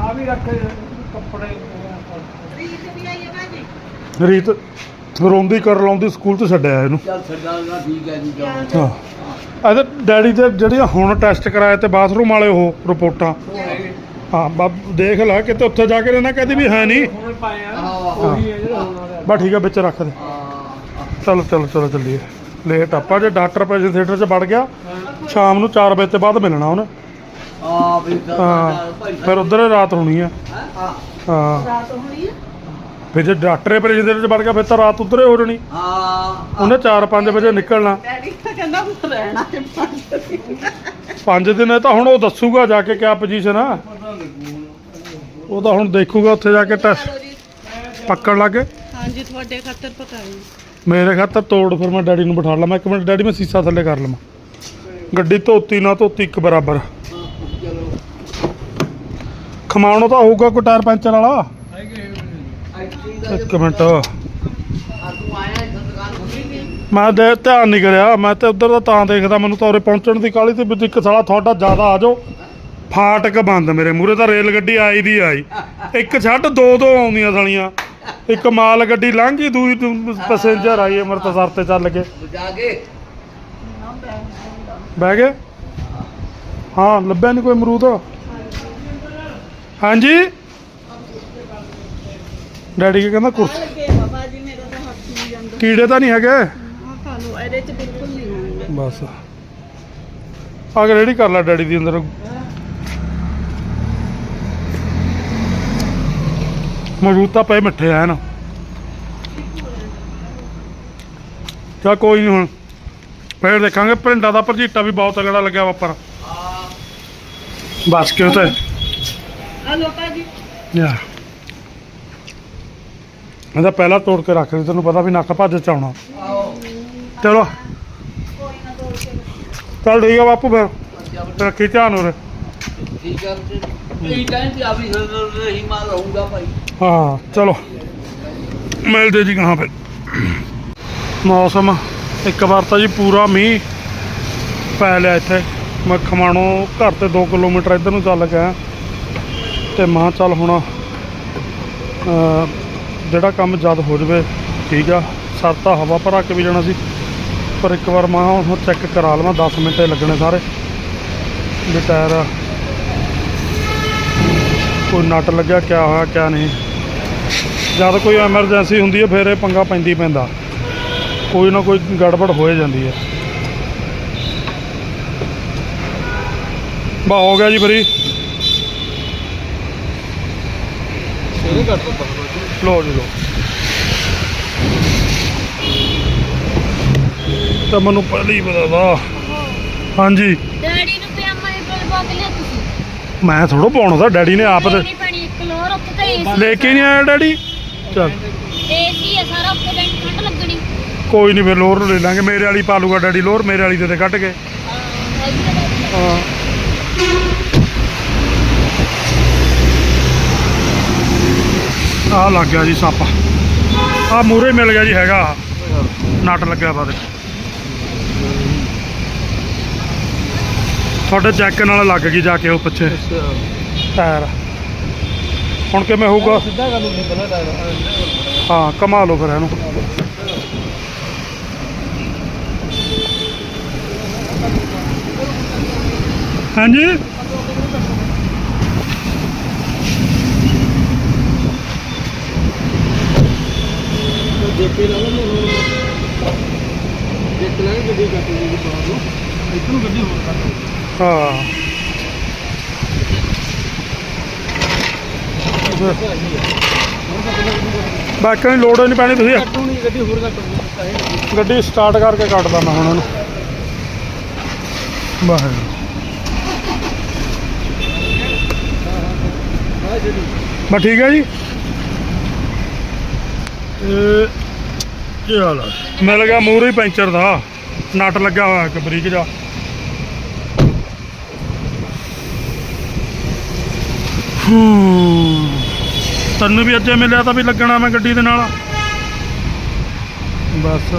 ਆ ਵੀ ਰੱਖ ਕੱਪੜੇ। ਰੀਤ ਵੀ ਆਈ ਹੈ ਭਾਜੀ? ਰੀਤ ਰੋਂਦੀ ਕਰ ਲਾਉਂਦੀ ਸਕੂਲ ਤੋਂ ਛੱਡਿਆ ਇਹਨੂੰ। ਚੱਲ ਛੱਡਾਂਗਾ ਠੀਕ ਹੈ ਜੀ ਜਾਓ ਹਾਂ। ਇਹਦੇ ਡੈਡੀ ਦੇ ਜਿਹੜੀਆਂ ਹੁਣ ਟੈਸਟ ਕਰਾਏ ਤੇ ਬਾਥਰੂਮ ਵਾਲੇ ਉਹ ਰਿਪੋਰਟਾਂ। ਹਾਂ ਬਾ ਦੇਖ ਲੈ ਕਿਤੇ ਉੱਥੇ ਜਾ ਕੇ ਨਾ ਕਹਦੀ ਵੀ ਹੈ ਨਹੀਂ। ਹਾਂ। ਬਸ ਠੀਕ ਹੈ ਵਿੱਚ ਰੱਖ ਦੇ। ਚਲੋ ਚਲੋ ਚਲੋ ਚੱਲੀਏ। ਲੇਟ ਆਪਾਂ ਜੇ ਡਾਕਟਰ ਪੈਸੇ ਥੀਏਟਰ 'ਚ ਵੜ ਗਿਆ। ਸ਼ਾਮ ਨੂੰ 4 ਵਜੇ ਤੋਂ ਬਾਅਦ ਮਿਲਣਾ ਉਹਨੇ। ਆ ਵੀ ਹਾਂ। ਫਿਰ ਉਧਰ ਰਾਤ ਹੋਣੀ ਆ ਹਾਂ। ਹਾਂ। ਰਾਤ ਹੋਣੀ ਹੈ? ਫਿਰ ਜੇ ਡਾਕਟਰ ਥੀਏਟਰ 'ਚ ਵੜ ਗਿਆ ਫਿਰ ਤਾਂ ਰਾਤ ਉਧਰ ਹੀ ਜਾਣੀ। ਹਾਂ। ਉਹਨੇ 4-5 ਵਜੇ ਨਿਕਲਣਾ। ਡੈਡੀ ਤਾਂ ਕਹਿੰਦਾ ਮੈਂ ਰਹਿਣਾ ਹੈ ਪੰਜ ਦਿਨ 5 ਦਿਨ ਇਹ ਤਾਂ ਹੁਣ ਉਹ ਦੱਸੂਗਾ ਜਾ ਕੇ ਕਿਆ ਪੋਜੀਸ਼ਨ ਆ। ਉਹ ਤਾਂ ਹੁਣ ਦੇਖੂਗਾ ਉੱਥੇ ਜਾ ਕੇ ਟੈਸਟ ਜੀ। ਪੱਕਣ ਲੱਗੇ। ਹਾਂਜੀ ਤੁਹਾਡੇ ਖਾਤਰ ਪਤਾ ਨਹੀਂ ਮੇਰੇ ਖਾਤਰ ਤੋੜ ਫਿਰ ਮੈਂ ਡੈਡੀ ਨੂੰ ਬਿਠਾ ਲਵਾਂ। ਇੱਕ ਮਿੰਟ ਡੈਡੀ ਮੈਂ ਸੀਸਾ ਥੱਲੇ ਕਰ ਲਵਾਂ। ਗੱਡੀ ਧੋਤੀ ਨਾ ਧੋਤੀ ਇੱਕ ਬਰਾਬਰ। ਖਮਾਉਣੋ ਤਾਂ ਹੋਊਗਾ ਕੋਈ ਟਾਇਰ ਪੈਂਚਰ ਵਾਲਾ। ਇੱਕ ਮਿੰਟ। ਮੈਂ ਦੇ ਧਿਆਨ ਨਹੀਂ ਕਰਿਆ। ਮੈਂ ਤੇ ਉਧਰ ਦਾ ਤਾਂ ਦੇਖਦਾ ਮੈਨੂੰ ਤਾਂ ਉਰੇ ਪਹੁੰਚਣ ਦੀ ਕਾਲੀ ਤੇ ਵਿੱਚ ਇੱਕ ਸਾਲਾ ਤੁਹਾਡਾ ਜ਼ਿਆਦਾ ਆ ਜਾਓ। ਫਾਟਕ ਬੰਦ ਮੇਰੇ ਮੂਰੇ ਤਾਂ ਰੇਲ ਗੱਡੀ ਆਈ ਦੀ ਆਈ। ਇੱਕ ਛੱਡ ਦੋ ਦੋ ਆਉਂਦੀਆਂ ਸਾਲੀਆਂ। ਇੱਕ ਮਾਲ ਗੱਡੀ ਲੰਘ ਗਈ ਦੂਜੀ ਪੈਸੇਂਜਰ ਆਈ ਅੰਮ੍ਰਿਤਸਰ ਤੇ ਚੱਲ ਕੇ। ਬਹਿ ਗਏ? ਹਾਂ ਲੱਭਿਆ ਨਹੀਂ ਕੋਈ ਅਮਰੂਦ? ਹਾਂਜੀ? ਡੈਡੀ ਕੀ ਕਹਿੰਦਾ ਕੁਰਸੀ ਲੱਗੇ ਬਾਬਾ ਜੀ ਮੇਰਾ ਤਾਂ ਹੱਥ ਨਹੀਂ ਜਾਂਦਾ। ਕੀੜੇ ਤਾਂ ਨਹੀਂ ਹੈਗੇ? ਆਹ ਖਾ ਲਓ ਇਹਦੇ ਚ ਬਿਲਕੁਲ ਨਹੀਂ ਹੋਣਗੇ ਬਸ। ਆ ਕੇ ਰੈਡੀ ਕਰ ਲੈ ਡੈਡੀ ਦੀ ਅੰਦਰ। ਮਰੂਦ ਤਾਂ ਪਏ ਮਿੱਠੇ ਐਨ। ਚਾ ਕੋਈ ਨਹੀਂ ਹੁਣ। ਫੇਰ ਦੇਖਾਂਗੇ ਭਿੰਡਾ ਦਾ ਭਰਜੀਟਾ ਵੀ ਬਹੁਤ ਤਗੜਾ ਲੱਗਿਆ ਵਾਪਰ ਬਸ ਕਿਉਂ ਤੇ? ਆ ਲੋ ਭਾਜੀ ਯਾ ਇਹਦਾ ਪਹਿਲਾਂ ਤੋੜ ਕੇ ਰੱਖ ਲਈ ਤੈਨੂੰ ਪਤਾ ਵੀ ਨੱਕ ਭੱਜ ਚ ਆਉਣਾ। ਚਲੋ। ਚੱਲ ਠੀਕ ਆ ਬਾਪੂ ਫਿਰ। ਰੱਖੀ ਧਿਆਨ ਉਰੇ? ਠੀਕ ਹੈ ਇਹ ਟਾਈਮ ਤੇ ਆ ਵੀ ਨਹੀਂ ਮਾਰ ਰਹੂੰਗਾ ਭਾਈ। ਹਾਂ ਚਲੋ। ਮਿਲਦੇ ਜੀ ਕਹਾਂ ਫਿਰ। ਮੌਸਮ ਇੱਕ ਵਾਰ ਤਾਂ ਜੀ ਪੂਰਾ ਮੀਂਹ ਪੈ ਲਿਆ ਇੱਥੇ। ਮੈਂ ਖਮਾਣੋ ਘਰ ਤੇ 2 ਕਿਲੋਮੀਟਰ ਇੱਧਰ ਨੂੰ ਚੱਲ ਗਿਆ। ਤੇ ਮਾਂ ਚੱਲ ਹੁਣ ਜਿਹੜਾ ਕੰਮ ਜਦ ਹੋ ਜਵੇ, ਠੀਕ ਆ ਸਰਤਾ ਹਵਾ ਭਰਾ ਕੇ ਵੀ ਜਾਣਾ ਸੀ। ਪਰ ਇੱਕ ਵਾਰ ਮੈਂ ਹੁਣ ਚੈੱਕ ਕਰਾ ਲਵਾਂ 10 ਮਿੰਟ ਲੱਗਣੇ ਸਾਰੇ। ਵੀ ਟਾਇਰ ਕੋਈ ਨਟ ਲੱਗਿਆ, ਕਿਆ ਹੋਇਆ, ਕਿਆ ਨਹੀਂ। ਜਦ ਕੋਈ ਐਮਰਜੈਂਸੀ ਹੁੰਦੀ ਹੈ ਫਿਰ ਇਹ ਪੰਗਾ ਪੈਂਦੀ ਪੈਂਦਾ। ਕੋਈ ਨਾ ਕੋਈ ਗੜਬੜ ਹੋਏ ਜਾਂਦੀ ਹੈ ਬਾ, ਹੋ ਗਿਆ ਜੀ ਫਰੀ। ਲੋ ਜੀ ਲੋ ਤਾਂ ਮੈਨੂੰ ਪਹਿਲਾਂ ਪਤਾ ਤਾ ਹਾਂਜੀ। ਡੈਡੀ ਨੂੰ ਪਜਾਮਾ ਦੇ ਕੋਲ ਪਾ ਕੇ ਲਿਆ ਤੁਸੀਂ। ਮੈਂ ਥੋੜਾ ਪਾਉਣਾ ਤਾਂ ਡੈਡੀ ਨੇ ਆਪ ਤੇ ਨਹੀਂ ਪੈਣੀ ਇੱਕ ਲੋਰ ਉੱਥੇ ਤਾਂ ਏਸੀ ਲੈ ਕੇ ਨਹੀਂ ਆਇਆ ਡੈਡੀ? ਚਲ। ਏਸੀ ਹੈ ਸਾਰਾ ਉੱਥੇ ਬੈਠ ਠੰਡ ਲੱਗਣੀ। ਕੋਈ ਨਹੀਂ ਫਿਰ ਲੋਰ ਲੈ ਲਾਂਗੇ। ਮੇਰੇ ਵਾਲੀ ਪਾ ਲੂਗਾ ਡੈਡੀ ਲੋਰ ਮੇਰੇ ਵਾਲੀ ਦੇ ਤੇ ਕੱਢ ਕੇ। ਹਾਂ। ਆ ਲੱਗ ਗਿਆ ਜੀ ਸੱਪ। ਆ ਮੂਰੇ ਮਿਲ ਗਿਆ ਜੀ ਹੈਗਾ ਨਟ ਲੱਗਿਆ ਵਾ ਦੇ ਤੁਹਾਡੇ ਚੈੱਕ ਨਾਲ ਲੱਗ ਗਈ ਜਾ ਕੇ ਉਹ ਪਿੱਛੇ। ਟਾਇਰ। ਹੁਣ ਕਿਵੇਂ ਹੋਊਗਾ? ਹਾਂ ਕਮਾ ਲਓ ਫਿਰ ਇਹਨੂੰ। ਹਾਂਜੀ? ਗੱਡੀ ਕੱਟ ਲਈ ਬਾਹਰ ਨੂੰ ਗੱਡੀ ਹੋਰ ਕੱਟ ਹਾਂ ਬਾਕੀ ਨੂੰ ਲੋੜ ਨਹੀਂ ਪੈਣੀ ਤੁਸੀਂ ਕੱਟੂ ਨਹੀਂ ਗੱਡੀ ਹੋਰ ਕੱਟ ਲਈ ਗੱਡੀ ਸਟਾਰਟ ਕਰਕੇ ਕੱਟਦਾ ਮੈਂ ਹੁਣ ਇਹਨੂੰ ਵਾਹਿਗੁਰੂ ਬਸ ਠੀਕ ਹੈ ਜੀ ਇਹ ਕੀ ਹਾਲ ਆ? ਮਿਲ ਗਿਆ ਮੂਹਰੇ ਹੀ ਪੈਂਚਰ ਦਾ। ਨਟ ਲੱਗਾ ਹੋਇਆ ਇੱਕ ਬਰੀਕ ਜਾ ਤੈਨੂੰ ਵੀ ਅੱਜੇ ਮਿਲਿਆ ਤਾਂ ਵੀ ਲੱਗਣਾ ਮੈਂ ਗੱਡੀ ਦੇ ਨਾਲ। ਬਸ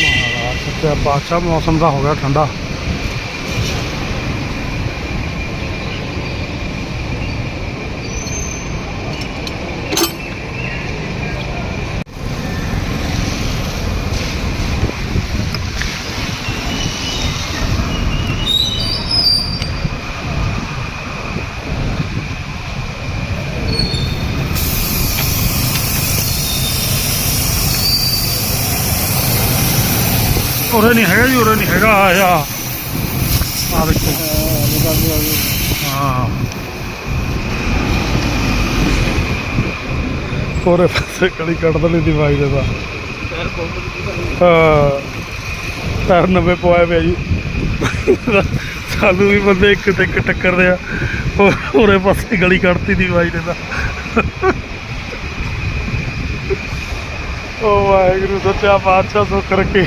ਮਹਾਰਾਜ ਸੱਚਾ ਬਾਦਸ਼ਾਹ ਮੌਸਮ ਦਾ ਹੋ ਗਿਆ ਠੰਡਾ। ਉਰੇ ਨਹੀਂ ਹੈਗਾ ਜੀ, ਉਰੇ ਨਹੀਂ ਹੈਗਾ, ਆ ਆ ਦੇਖੋ ਹਾਂ। ਉਰੇ ਪਾਸੇ ਕਲੀ ਕੱਢ ਦਲੀ ਦੀ ਵਾਈ ਦੇ ਦਾ ਹਾਂ। ਪੈਰ ਨਵੇਂ ਪਵਾਏ ਪਿਆ ਜੀ। ਸਾਨੂੰ ਵੀ ਬੰਦੇ ਇੱਕ ਤੇ ਇੱਕ ਟੱਕਰਦੇ ਆ। ਉਹ ਪਾਸੇ ਗਲੀ ਕੱਢਤੀ ਦੀ ਵਾਈ ਦੇ ਦਾ ਓ ਵਾਹਿਗੁਰੂ, ਸੱਚਾ ਪਾਤਸ਼ਾਹ ਸੁੱਖ ਰੱਖੇ।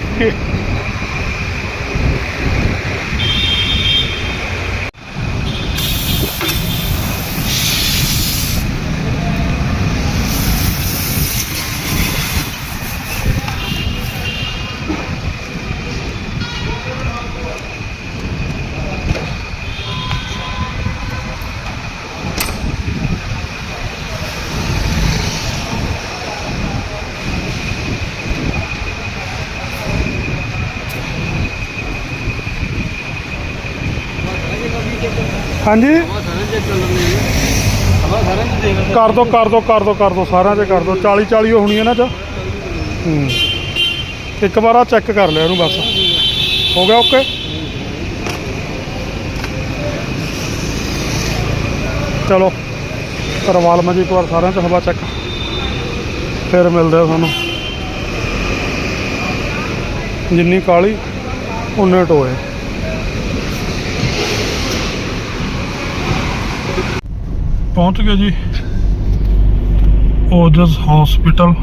ਹਾਂਜੀ। ਕਰ ਕਰ ਦੋ ਕਰ ਦੋ ਕਰ ਦੋ ਕਰ ਦੋ, ਸਾਰਿਆਂ 'ਚ ਕਰ ਦੋ। 40 40 ਹੋਣੀ ਹੈ ਨਾ ਚ। ਹੂੰ। ਇੱਕ ਵਾਰ ਆ ਚੈੱਕ ਕਰ ਲਿਆ ਇਹਨੂੰ ਬਸ। ਹੋ ਗਿਆ ਓਕੇ? ਚਲੋ, ਕਰਵਾ ਲਵਾਂ ਜੀ ਇੱਕ ਵਾਰ ਸਾਰਿਆਂ 'ਚ, ਹਵਾ ਚੈੱਕ। ਫਿਰ ਮਿਲਦੇ ਆ ਤੁਹਾਨੂੰ। ਜਿੰਨੀ ਕਾਲੀ, ਉਨੇ ਟੋਏ। ਪਹੁੰਚ ਗਏ ਜੀ। ਓਜਸ ਹਸਪੀਟਲ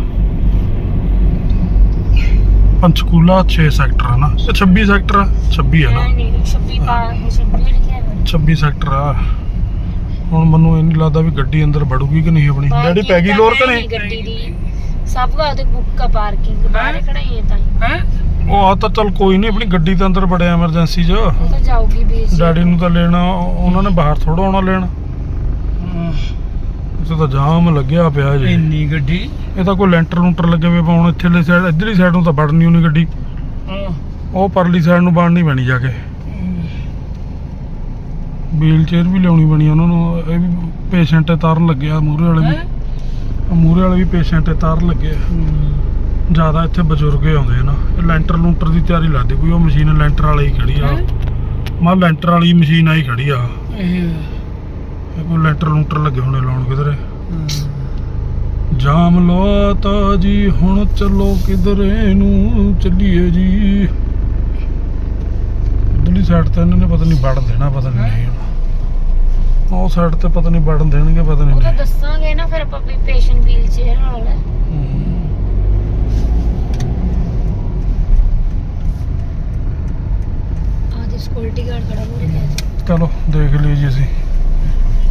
ਪੰਚਕੂਲਾ 6 ਸੈਕਟਰ ਹੈ ਨਾ। ਇਹ 26 ਸੈਕਟਰ ਹੈ 26 ਹੈ ਨਾ। ਨਹੀਂ 26 ਪਾ 26 ਲਿਖਿਆ ਹੋਇਆ 26 ਸੈਕਟਰ ਆ। ਹੁਣ ਮੈਨੂੰ ਇਹ ਨਹੀਂ ਲੱਗਦਾ ਵੀ ਗੱਡੀ ਅੰਦਰ ਵੜੂਗੀ ਕਿ ਨਹੀਂ ਆਪਣੀ। ਡੈਡੀ ਪੈ ਗਈ ਲੋਰ ਕਿ ਨਹੀਂ ਗੱਡੀ ਦੀ। ਸਭ ਕਾ ਤੇ ਬੁੱਕ ਪਾਰਕਿੰਗ ਬਾਹਰ ਖੜਾਈ ਹੈ। ਤਾਂ ਉਹ ਆ ਤਾਂ ਚੱਲ ਕੋਈ ਨਹੀਂ ਆਪਣੀ ਗੱਡੀ ਦੇ ਅੰਦਰ ਬੜਿਆ ਐਮਰਜੈਂਸੀ 'ਚ। ਉਹ ਤਾਂ ਜਾਊਗੀ ਬੀਚ ਡੈਡੀ ਨੂੰ ਤਾਂ ਲੈਣਾ ਉਹਨਾਂ ਨੇ ਬਾਹਰ ਥੋੜਾ ਆਉਣਾ ਲੈਣ। ਇੱਥੇ ਤਾਂ ਜਾਮ ਲੱਗਿਆ ਪਿਆ ਜੀ। ਇੰਨੀ ਗੱਡੀ? ਇਹ ਤਾਂ ਕੋਈ ਲੈਂਟਰ ਲੂੰਟਰ ਲੱਗੇ ਹੋਏ ਪਾਉਣ ਇੱਥੇਲੀ ਸਾਈਡ ਇੱਧਰਲੀ ਸਾਈਡ ਨੂੰ ਤਾਂ ਵੜਨੀ ਉਹਨੀ ਗੱਡੀ। ਉਹ ਪਰਲੀ ਸਾਈਡ ਨੂੰ ਬਣਨੀ ਪੈਣੀ ਜਾ ਕੇ। ਵੀਲ ਚੇਅਰ ਵੀ ਲਿਆਉਣੀ ਬਣੀ ਉਹਨਾਂ ਨੂੰ। ਇਹ ਵੀ ਪੇਸ਼ੈਂਟ ਤਾਰਨ ਲੱਗੇ ਆ ਮੂਹਰੇ ਵਾਲੇ ਵੀ। ਮੂਹਰੇ ਵਾਲੇ ਵੀ ਪੇਸ਼ੈਂਟ ਤਾਰਨ ਲੱਗੇ ਜ਼ਿਆਦਾ ਇੱਥੇ ਬਜ਼ੁਰਗ ਆਉਂਦੇ ਨਾ। ਇਹ ਲੈਂਟਰ ਲੂੰਟਰ ਦੀ ਤਿਆਰੀ ਲੱਗਦੀ ਕੋਈ ਉਹ ਮਸ਼ੀਨ ਲੈਂਟਰ ਵਾਲੀ ਖੜੀ ਆ। ਮਾ ਲੈਂਟਰ ਵਾਲੀ ਮਸ਼ੀਨ ਆਈ ਖੜੀ ਆ। ਇਹ ਕੋਈ ਲੈਂਟਰ ਲੂੰਟਰ ਲੱਗੇ ਹੋਣੇ ਲਾਉਣ ਕਿਧਰੇ। ਜਾਮ ਲਵਾਤਾ ਜੀ ਹੁਣ ਚੱਲੋ ਕਿਧਰੇ ਨੂੰ ਚੱਲੀਏ ਜੀ। ਇਧਰਲੀ ਸਾਈਡ ਤੇ ਇਹਨਾਂ ਨੇ ਪਤਾ ਨਹੀਂ ਵੜਨ ਦੇਣਾ ਪਤਾ ਨਹੀਂ। ਉਹ ਸਾਈਡ ਤੇ ਪਤਾ ਨਹੀਂ ਵੜਨ ਦੇਣਗੇ ਪਤਾ ਨਹੀਂ ਉਹ ਤਾਂ ਦੱਸਾਂਗੇ ਨਾ ਫਿਰ ਆਪਾਂ ਵੀ ਪੇਸ਼ੈਂਟ ਵੀਲ ਚੇਅਰ ਹਮ। ਆਹ ਦੇ ਸਕਿਉਰਟੀ ਗਾਰਡ ਖੜਾ ਹੋ ਰਿਹਾ। ਚਲੋ ਦੇਖ ਲਈ ਜੀ ਅਸੀਂ।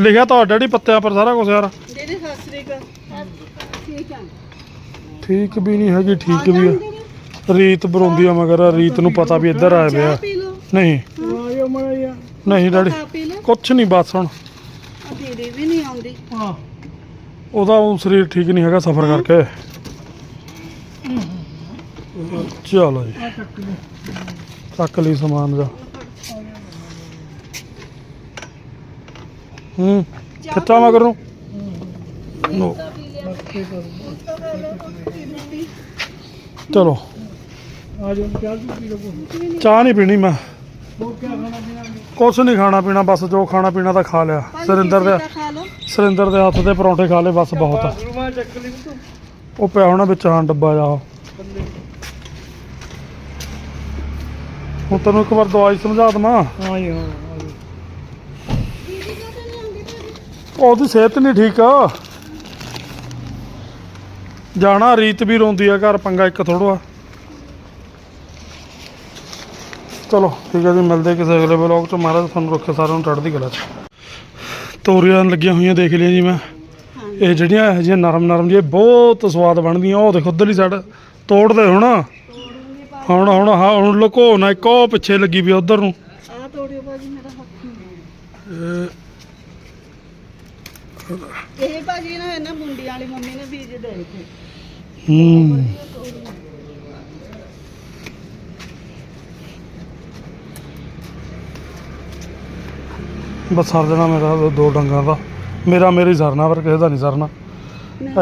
ਲਿਖਿਆ ਤਾਂ ਡੈਡੀ ਪੱਤਿਆਂ ਪਰ ਸਾਰਾ ਕੁਝ ਯਾਰ। ਦੀਦੀ ਸਤਿ ਸ੍ਰੀ ਅਕਾਲ। ਠੀਕ ਆ ਠੀਕ ਵੀ ਨਹੀਂ ਹੈਗੀ ਠੀਕ ਵੀ ਆ। ਰੀਤ ਬਰੋਂਦੀ ਆ ਮਗਰ ਰੀਤ ਨੂੰ ਪਤਾ ਵੀ ਇੱਧਰ ਆਇਆ ਪਿਆ। ਚਾਹ ਪੀ ਲਓ। ਨਹੀਂ। ਨਹੀਂ ਡੈਡੀ ਚਾਹ ਪੀ ਲਓ। ਕੁਛ ਨਹੀਂ ਬਸ ਹੁਣ। ਆ ਦੀਦੀ ਵੀ ਨਹੀਂ ਆਉਂਦੀ। ਉਹਦਾ ਉਹ ਸਰੀਰ ਠੀਕ ਨਹੀਂ ਹੈਗਾ ਸਫ਼ਰ ਕਰਕੇ। ਚਲੋ ਜੀ। ਚੱਕ ਲਈ ਸਮਾਨ ਜਾ। ਹੂੰ। ਖਿੱਚਾ ਮਗਰ ਨੂੰ। ਨੋ ਚਲੋ। ਚਾਹ ਨਹੀਂ। ਪੀਣੀ ਮੈਂ। ਕੁਛ ਨਹੀਂ ਖਾਣਾ ਪੀਣਾ ਬਸ ਜੋ ਖਾਣਾ ਪੀਣਾ ਤਾਂ ਖਾ ਲਿਆ। ਸਰਿੰਦਰ ਦੇ ਸਰਿੰਦਰ ਦੇ ਹੱਥ ਦੇ ਪਰੌਂਠੇ ਖਾ ਲਏ ਬਸ ਬਹੁਤ। ਆ ਉਹ ਪਿਆ ਹੋਣਾ ਵਿੱਚ ਹਾਂ ਡੱਬਾ ਜਾ ਹੁਣ ਤੈਨੂੰ ਇੱਕ ਵਾਰ ਦਵਾਈ ਸਮਝਾ ਦਵਾਂ। ਉਹਦੀ ਸਿਹਤ ਨਹੀਂ ਠੀਕ ਆ। ਜਾਣਾ ਰੀਤ ਵੀ ਰੋਂਦੀ ਆ ਘਰ ਪੰਗਾ ਇੱਕ ਥੋੜਾ ਚਲੋ ਠੀਕ ਹੈ ਜੀ ਮਿਲਦੇ ਕਿਸੇ ਅਗਲੇ ਵਲੌਗ ਚ। ਮਹਾਰਾਜ ਤੁਹਾਨੂੰ ਰੱਖੇ ਸਾਰਿਆਂ ਨੂੰ ਚੜ੍ਹਦੀ ਕਲਾ ਚ। ਤੋਰੀਆਂ ਲੱਗੀਆਂ ਹੋਈਆਂ ਦੇਖ ਲਿਆ ਜੀ ਮੈਂ। ਇਹ ਜਿਹੜੀਆਂ ਇਹ ਜਿਹੀਆਂ ਨਰਮ ਨਰਮ ਜਿਹੀਆਂ ਬਹੁਤ ਸਵਾਦ ਬਣਦੀਆਂ। ਉਹ ਦੇਖੋ ਉਧਰਲੀ ਸਾਈਡ ਤੋੜਦੇ ਹੁਣ। ਹੁਣ ਹੁਣ ਹਾਂ ਹੁਣ ਲੁਕੋ ਨਾ ਇੱਕ ਉਹ ਪਿੱਛੇ ਲੱਗੀ ਵੀ ਉਧਰ ਨੂੰ। ਆ ਤੋੜਿਓ ਬਾਜੀ ਮੇਰਾ ਹੱਥ ਇਹ ਭਾਜੀ ਨਾ ਇਹਨਾਂ ਮੁੰਡਿਆਂ ਵਾਲੀ ਮੰਮੀ ਨੇ ਬੀਜ ਦੇ ਦਿੱਤੇ। ਹੂੰ। ਬਸ ਸਰ ਜਾਣਾ ਮੇਰਾ ਦੋ- ਡੰਗਾਂ ਦਾ। ਮੇਰਾ ਮੇਰੀ ਸਰਨਾ ਪਰ ਕਿਸੇ ਦਾ ਨਹੀਂ ਸਰਨਾ।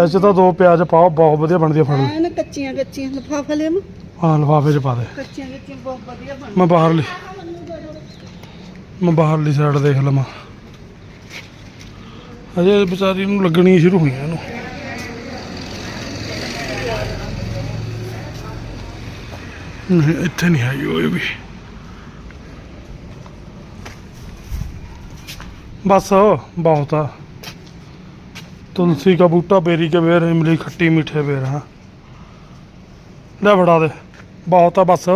ਐਸੇ ਤਾਂ ਦੋ ਪਿਆਜ਼ ਪਾਓ ਬਹੁਤ ਵਧੀਆ ਬਣਦੀ ਆ ਫੜ ਨਾ ਕੱਚੀਆਂ ਕੱਚੀਆਂ ਲਫਾਫਾ ਲੈ ਮੈਂ ਹਾਂ ਲਫਾਫੇ 'ਚ ਪਾ ਦੇ। ਕੱਚੀਆਂ ਕੱਚੀਆਂ ਬਹੁਤ ਵਧੀਆ ਬਣ ਮੈਂ ਬਾਹਰਲੀ ਮੈਂ ਬਾਹਰਲੀ ਸਾਈਡ ਦੇਖ ਲਵਾਂ। ਅਜੇ ਵਿਚਾਰੀ ਨੂੰ ਲੱਗਣੀ ਸ਼ੁਰੂ ਹੋਈਆਂ ਇਹਨੂੰ। ਨਹੀਂ, ਇੱਥੇ ਨਹੀਂ ਆਈ ਉਹ ਵੀ। ਬਸ, ਬਹੁਤ ਆ। ਤੁਲਸੀ ਦਾ ਬੂਟਾ, ਬੇਰੀ ਕੇ ਬੇਰ, ਇਮਲੀ ਖੱਟੀ, ਮਿੱਠੇ ਬੇਰ, ਹਾਂ। ਲੈ ਫੜਾ ਦੇ। ਬਹੁਤ ਆ, ਬਸ।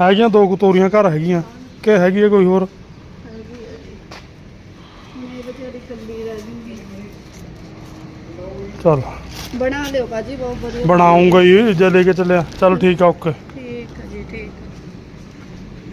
ਹੈਗੀਆਂ ਦੋ ਕਤੋਰੀਆਂ ਘਰ ਹੈਗੀਆਂ। ਕਿ ਹੈਗੀ ਕੋਈ ਹੋਰ? ਚੱਲ। ਬਣਾ ਲਿਓ ਬਾਜੀ ਬਹੁਤ ਵਧੀਆ। ਬਣਾਉਂਗਾ ਹੀ ਜੇ ਲੈ ਕੇ ਚੱਲਿਆ। ਚੱਲ ਠੀਕ ਆ ਓਕੇ।